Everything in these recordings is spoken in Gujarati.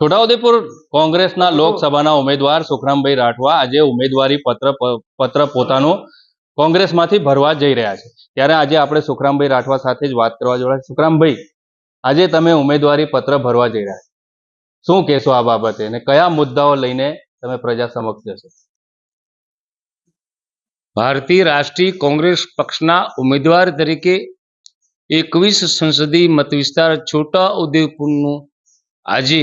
છોટાઉદેપુર કોંગ્રેસના લોકસભાના ઉમેદવાર સુખરામભાઈ રાઠવા આજે ઉમેદવારી પત્ર પત્ર પોતાનું કોંગ્રેસમાંથી ભરવા જઈ રહ્યા છે. ત્યારે આજે આપણે સુખરામભાઈ રાઠવા સાથે જ વાત કરવા જોડાય સુખરામભાઈ આજે તમે ઉમેદવારી પત્ર ભરવા જઈ રહ્યા છો. શું કહેશો આ બાબતે અને કયા મુદ્દાઓ લઈને તમે પ્રજા સમક્ષ જશો? ભારતીય રાષ્ટ્રીય કોંગ્રેસ પક્ષના ઉમેદવાર તરીકે એકવીસ સંસદીય મત વિસ્તાર છોટા ઉદેપુરનું આજે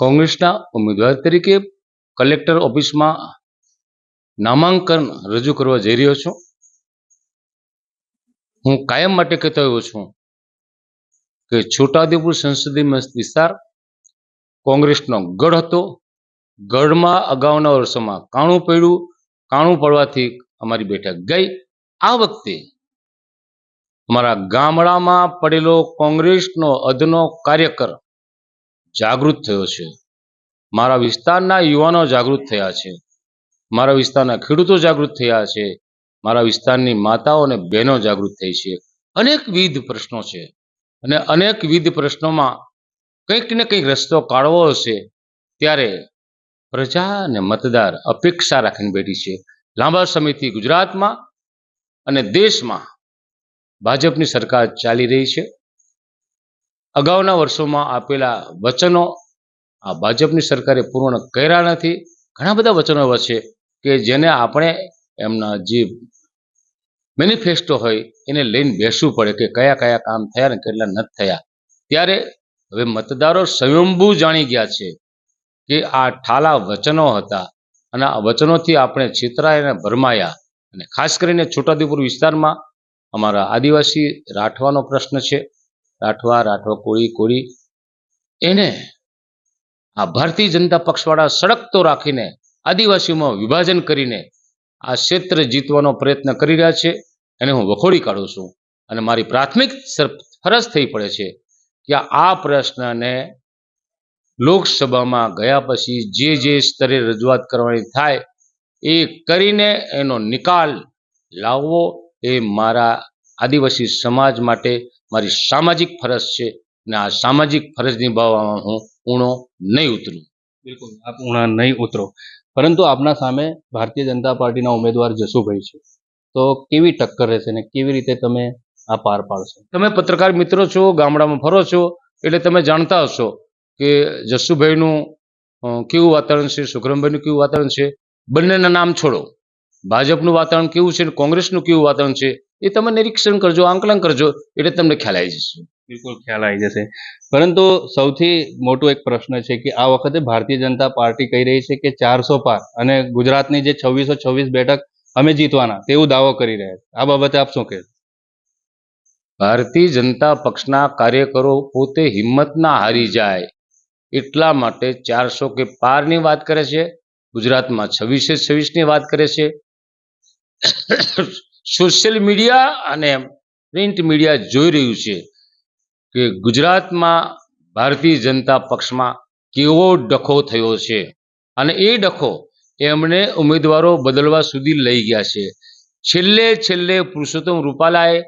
કોંગ્રેસના ઉમેદવાર તરીકે કલેક્ટર ઓફિસમાં નામાંકન રજૂ કરવા જઈ રહ્યો છું. હું કાયમ માટે કહેતો આવ્યો છું કે છોટાઉદેપુર સંસદીય વિસ્તાર કોંગ્રેસનો ગઢ હતો. ગઢમાં અગાઉના વર્ષોમાં કાણું પડ્યું. કાણું પડવાથી અમારી બેઠક ગઈ. આ વખતે અમારા ગામડામાં પડેલો કોંગ્રેસનો અદનો કાર્યકર જાગૃત થયો છે. મારા વિસ્તારના યુવાનો જાગૃત થયા છે. મારા વિસ્તારના ખેડૂતો જાગૃત થયા છે. મારા વિસ્તારની માતાઓ અને બહેનો જાગૃત થઈ છે. અનેકવિધ પ્રશ્નો છે. અને અનેકવિધ પ્રશ્નોમાં કંઈક ને કંઈક રસ્તો કાઢવો હશે, ત્યારે પ્રજા અને મતદાર અપેક્ષા રાખીને બેઠી છે. લાંબા સમયથી ગુજરાતમાં અને દેશમાં ભાજપની સરકાર ચાલી રહી છે. અગાઉના વર્ષોમાં આપેલા વચનો આ ભાજપની સરકારે પૂર્ણ કર્યા નથી. ઘણા બધા વચનો એવા છે કે જેને આપણે એમના જે મેનિફેસ્ટો હોય એને લઈને બેસવું પડે કે કયા કયા કામ થયા ને કેટલા નથી થયા. ત્યારે હવે મતદારો સ્વયંભૂ જાણી ગયા છે કે આ ઠાલા વચનો હતા અને આ વચનોથી આપણે છેતરાયા અને ભરમાયા. અને ખાસ કરીને છોટાઉદેપુર વિસ્તારમાં અમારા આદિવાસી રાઠવાનો પ્રશ્ન છે. રાઠવા રાઠવા કોળી કોળી. એને આ ભારતીય જનતા પક્ષવાળા સળગતો રાખીને, આદિવાસીઓમાં વિભાજન કરીને આ ક્ષેત્ર જીતવાનો પ્રયત્ન કરી રહ્યા છે. એને હું વખોડી કાઢું છું. અને મારી પ્રાથમિક ફરજ થઈ પડે છે કે આ પ્રશ્નને લોકસભામાં ગયા પછી જે જે સ્તરે રજૂઆત કરવાની થાય એ કરીને એનો નિકાલ લાવવો એ મારા આદિવાસી સમાજ માટે મારી સામાજિક ફરજ છે અને આ સામાજિક ફરજ નિભાવવામાં હું ઊણો નહીં ઉતરું. બિલકુલ આપ ઉણા નહીં ઉતરો. પરંતુ આપના સામે ભારતીય જનતા પાર્ટીના ઉમેદવાર જસુભાઈ છે. તો કેવી ટક્કર રહેશે ને કેવી રીતે તમે આ પાર પાડશો? તમે પત્રકાર મિત્રો છો ગામડામાં ફરો છો એટલે તમે જાણતા હશો કે જસુભાઈનું કેવું વાતાવરણ છે સુખરામભાઈનું કેવું વાતાવરણ છે? બંનેના નામ છોડો. ભાજપનું વાતાવરણ કેવું છે અને કોંગ્રેસનું કેવું વાતાવરણ છે? એ તમે નિરીક્ષણ કરજો આંકલન કરજો એટલે તમને ખ્યાલ આવી જશે. બિલકુલ ખ્યાલ આવી જશે. પરંતુ સૌથી મોટો એક પ્રશ્ન છે કે આ વખતે ભારતીય જનતા પાર્ટી કહી રહી છે કે ચારસો પાર અને ગુજરાતની જે છવ્વીસો છવ્વીસ બેઠક અમે જીતવાના તેવું દાવો કરી રહ્યા છે. આ બાબતે આપ શું કહેશો? ભારતીય જનતા પક્ષના કાર્યકરો પોતે હિંમત ના હારી જાય એટલા માટે ચારસો કે પારની વાત કરે છે ગુજરાતમાં છવ્વીસે છવ્વીસની વાત કરે છે. સોશિયલ મીડિયા અને પ્રિન્ટ મીડિયા જોઈ રહ્યું છે કે ગુજરાતમાં ભારતીય જનતા પક્ષમાં કેવો ડખો થયો છે. અને એ ડખો એમણે ઉમેદવારો બદલવા સુધી લઈ ગયા છે. છેલ્લે છેલ્લે પુરુષોત્તમ રૂપાલાએ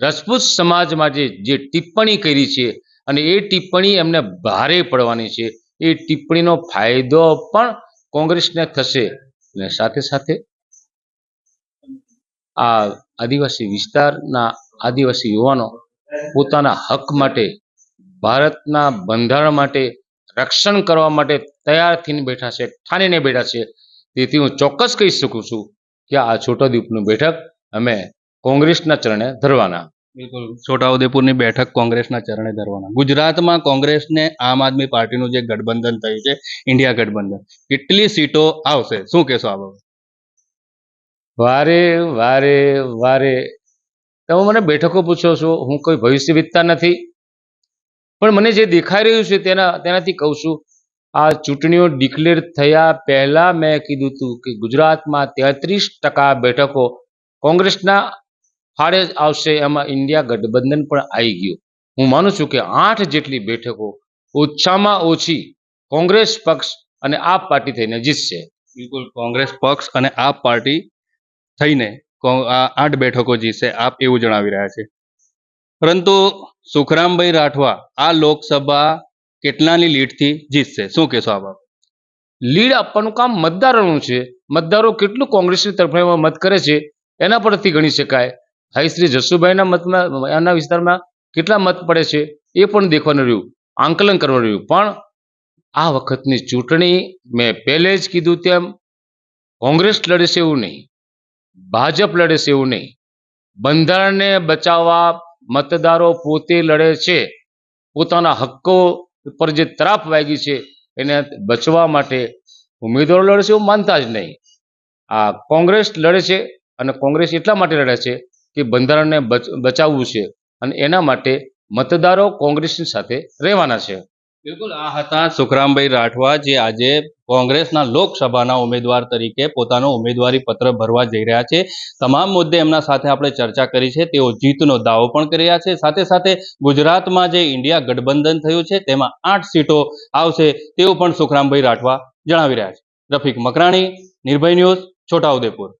રાજપૂત સમાજ માટે જે ટિપ્પણી કરી છે અને એ ટિપ્પણી એમને ભારે પડવાની છે. એ ટિપ્પણીનો ફાયદો પણ કોંગ્રેસને થશે. અને સાથે સાથે આ આદિવાસી વિસ્તારના આદિવાસી યુવાનો પોતાના હક માટે, ભારતના બંધારણ માટે રક્ષણ કરવા માટે તૈયાર થઈને બેઠા છે, ઠાનીને બેઠા છે. તેથી હું ચોક્કસ કહી શકું છું કે આ છોટાઉદેપુરની બેઠક અમે કોંગ્રેસના ચરણે ધરવાના. બિલકુલ. છોટાઉદેપુરની બેઠક કોંગ્રેસના ચરણે ધરવાના. ગુજરાતમાં કોંગ્રેસને આમ આદમી પાર્ટીનું જે ગઠબંધન થયું છે, ઇન્ડિયા ગઠબંધન, કેટલી સીટો આવશે? શું કહેશો આ બાબતે વારે વારે વારે. તમે મને બેઠકો પૂછો છો, હું કોઈ ભવિષ્ય વિદતા નથી. પણ મને જે દેખાઈ રહ્યું છે તેના, તેનાથી કહું છું, આ ચૂંટણીઓ ડિક્લેર થયા પહેલા મેં કીધું હતું કે ગુજરાતમાં તેત્રીસ ટકા બેઠકો કોંગ્રેસના ફાળે જ આવશે, એમાં ઇન્ડિયા ગઠબંધન પણ આવી ગયું. હું માનું છું કે આઠ જેટલી બેઠકો ઓછામાં ઓછી કોંગ્રેસ પક્ષ અને આપ પાર્ટી થઈને જીતશે. બિલકુલ, કોંગ્રેસ પક્ષ અને આપ પાર્ટી થઈને આઠ બેઠકો જીતશે, આપ એવું જણાવી રહ્યા છે. પરંતુ સુખરામભાઈ રાઠવા આ લોકસભા કેટલાની લીડથી જીતશે? શું કહેશો આ બાબત લીડ આપવાનું કામ મતદારોનું છે. મતદારો કેટલું કોંગ્રેસની તરફેણમાં મત કરે છે, એના પરથી ગણી શકાય. હાઈ શ્રી જસુભાઈના મતમાં એના વિસ્તારમાં કેટલા મત પડે છે, એ પણ દેખવાનું રહ્યું, આંકલન કરવાનું રહ્યું. પણ આ વખતની ચૂંટણી મેં પહેલે જ કીધું તેમ કોંગ્રેસ લડશે એવું નહીં. ભાજપ લડે છે એવું નહીં. બંધારણને બચાવવા મતદારો પોતે લડે છે. પોતાના હક્કો પર જે તરાપ વાગી છે એને બચવા માટે ઉમેદવારો લડે છે એવું માનતા જ નહીં. આ કોંગ્રેસ લડે છે અને કોંગ્રેસ એટલા માટે લડે છે કે બંધારણને બચાવવું છે અને એના માટે મતદારો કોંગ્રેસની સાથે રહેવાના છે. બિલકુલ, આ હતા સુખરામભાઈ રાઠવા જે આજે કોંગ્રેસના લોકસભાના ઉમેદવાર તરીકે પોતાનો ઉમેદવારી પત્ર ભરવા જઈ રહ્યા છે. તમામ મુદ્દે એમના સાથે આપણે ચર્ચા કરી છે. તેઓ જીતનો દાવો પણ કરી રહ્યા છે. સાથે સાથે ગુજરાતમાં જે ઇન્ડિયા ગઠબંધન થયું છે, તેમાં આઠ સીટો આવશે તેવું પણ સુખરામભાઈ રાઠવા જણાવી રહ્યા છે. રફીક મકરાણી, નિર્ભય ન્યૂઝ છોટાઉદેપુર